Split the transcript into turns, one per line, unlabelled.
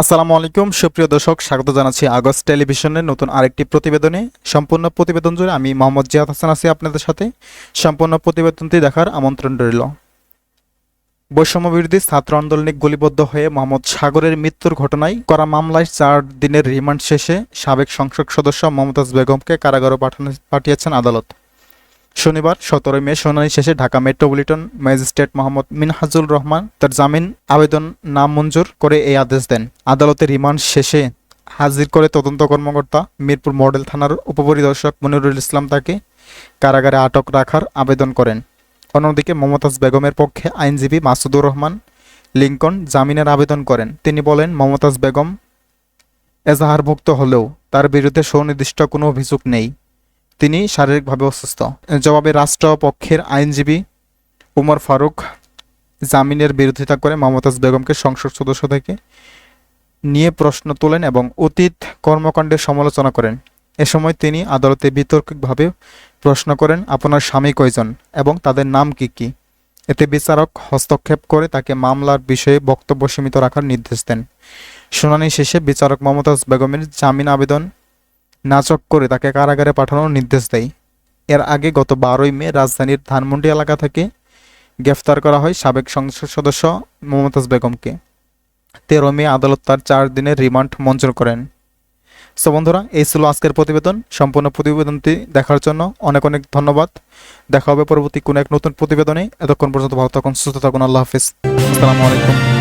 আসসালামু আলাইকুম। সুপ্রিয় দর্শক, স্বাগত জানাচ্ছি আগস্ট টেলিভিশনের নতুন আরেকটি প্রতিবেদনে। সম্পূর্ণ প্রতিবেদন জুড়ে আমি মোহাম্মদ জিয়াদ হাসান আছি আপনাদের সাথে। সম্পূর্ণ প্রতিবেদনটি দেখার আমন্ত্রণ রইল। বৈষম্য বিরোধী ছাত্র আন্দোলনে গুলিবদ্ধ হয়ে মোহাম্মদ সাগরের মৃত্যুর ঘটনায় করা মামলায় চার দিনের রিমান্ড শেষে সাবেক সংসদ সদস্য মমতাজ বেগমকে কারাগারে পাঠানো পাঠিয়েছেন আদালত। শনিবার, সতেরোই মে, শুনানি শেষে ঢাকা মেট্রোপলিটন ম্যাজিস্ট্রেট মোহাম্মদ মিনহাজুল রহমান তার জামিন আবেদন নামঞ্জুর করে এই আদেশ দেন। আদালতে রিমান্ড শেষে হাজির করে তদন্ত কর্মকর্তা মিরপুর মডেল থানার উপপরিদর্শক মনিরুল ইসলাম তাকে কারাগারে আটক রাখার আবেদন করেন। অন্যদিকে মমতাজ বেগমের পক্ষে আইনজীবী মাসুদুর রহমান লিঙ্কন জামিনের আবেদন করেন। তিনি বলেন, মমতাজ বেগম এজাহারভুক্ত হলেও তার বিরুদ্ধে সুনির্দিষ্ট কোনো অভিযোগ নেই। তিনি শারীরিকভাবে অসুস্থ। জবাবে রাষ্ট্রপক্ষের আইনজীবী উমর ফারুক জামিনের বিরোধিতা করে মমতাজ বেগমকে সংসদ সদস্য থেকে নিয়ে প্রশ্ন তোলেন এবং অতীত কর্মকাণ্ডের সমালোচনা করেন। এ সময় তিনি আদালতে বিতর্কিকভাবে প্রশ্ন করেন, আপনার স্বামী কয়জন এবং তাদের নাম কি কি? এতে বিচারক হস্তক্ষেপ করে তাকে মামলার বিষয়ে বক্তব্য সীমিত রাখার নির্দেশ দেন। শুনানি শেষে বিচারক মমতাজ বেগমের জামিন আবেদন নাচক করে তাকে কারাগারে পাঠানোর নির্দেশ দেয়। এর আগে গত বারোই মে রাজধানীর ধানমন্ডি এলাকা থেকে গ্রেফতার করা হয় সাবেক সংসদ সদস্য মমতাজ বেগমকে। তেরো মে আদালত তার চার দিনের রিমান্ড মঞ্জুর করেন। সো বন্ধুরা, এই ছিল আজকের প্রতিবেদন। সম্পূর্ণ প্রতিবেদনটি দেখার জন্য অনেক অনেক ধন্যবাদ। দেখা হবে পরবর্তী কোনো এক নতুন প্রতিবেদনে। এতক্ষণ পর্যন্ত ভালো থাকুন, সুস্থ থাকুন। আল্লাহ হাফিজ। আসসালামু আলাইকুম।